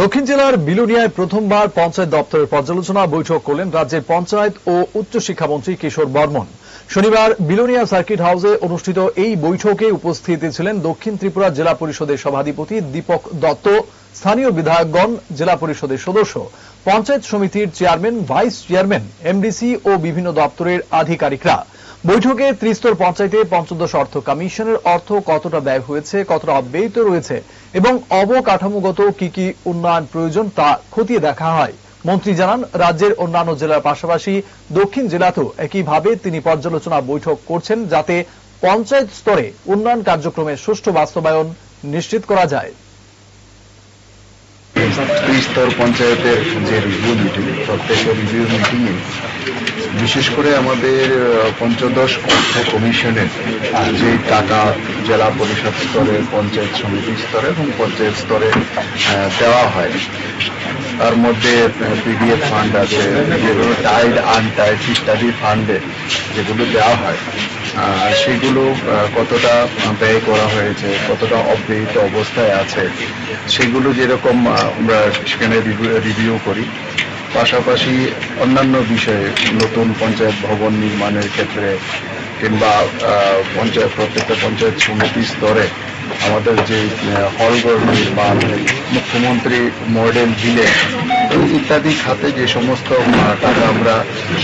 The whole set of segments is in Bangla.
দক্ষিণ জেলার বিলুনিয়ায় প্রথমবার পঞ্চায়েত দপ্তরের পর্যালোচনা বৈঠক করলেন রাজ্যের পঞ্চায়েত ও উচ্চশিক্ষামন্ত্রী কিশোর বর্মন। শনিবার বিলোনিয়া সার্কিট হাউসে অনুষ্ঠিত এই বৈঠকে উপস্থিত ছিলেন দক্ষিণ ত্রিপুরা জেলা পরিষদের সভাধিপতি দীপক দত্ত, স্থানীয় বিধায়কগণ, জেলা পরিষদের সদস্য। পঞ্চায়েত সমিতির চেয়ারম্যান, ভাইস চেয়ারম্যান, এমডিসি ও বিভিন্ন দপ্তরের আধিকারিকরা। বৈঠকে ত্রিস্তর পঞ্চায়েতে পঞ্চদশ অর্থ কমিশনের অর্থ কতটা ব্যয় হয়েছে, কতটা অব্যয়িত রয়েছে, এবং অবকাঠামোগত কি কি উন্নয়ন প্রয়োজন তা খতিয়ে দেখা হয়। মন্ত্রী জানান, রাজ্যের অন্যান্য জেলার পাশাপাশি দক্ষিণ জেলাতেও একইভাবে তিনি পর্যালোচনা বৈঠক করছেন যাতে পঞ্চায়েত স্তরে উন্নয়ন কার্যক্রমের সুষ্ঠু বাস্তবায়ন নিশ্চিত করা যায়। স্তর পঞ্চায়েতের যে রিভিউ মিটিং প্রত্যেক রিভিউ মিটিংয়ে বিশেষ করে আমাদের পঞ্চদশ অর্থ কমিশনের যে টাকা জেলা পরিষদ স্তরে, পঞ্চায়েত সমিতি স্তরে এবং পঞ্চায়েত স্তরে দেওয়া হয়। তার মধ্যে পিডিএফ ফান্ড আছে, যেগুলো টাইড আনটাইড ইত্যাদি ফান্ডে যেগুলো দেওয়া হয়। সেগুলো কতটা ব্যয় করা হয়েছে, কতটা অব্যয়িত অবস্থায় আছে, সেগুলো যেরকম আমরা সেখানে রিভিউ করি। পাশাপাশি অন্যান্য বিষয়ে নতুন পঞ্চায়েত ভবন নির্মাণের ক্ষেত্রে কিংবা পঞ্চায়েত, প্রত্যেকটা পঞ্চায়েত সমিতি স্তরে আমাদের যে হলঘর নির্মাণ, মুখ্যমন্ত্রী মডেল ভিলেজ ইত্যাদি খাতে যে সমস্ত টাকা আমরা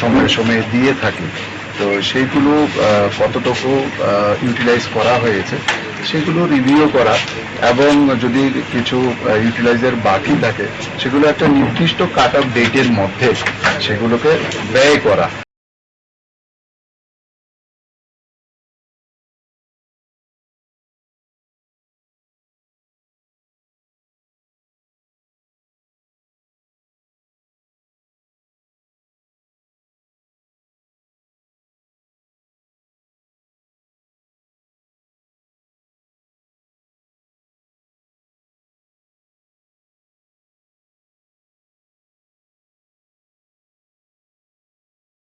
সময়ে সময়ে দিয়ে থাকি, তো সেইগুলো কতটুকু ইউটিলাইজ করা হয়েছে সেগুলো রিভিউ করা এবং যদি কিছু ইউটিলাইজার বাকি থাকে, সেগুলো একটা নির্দিষ্ট কাট অফ ডেটের মধ্যে সেগুলোকে ব্যয় করা।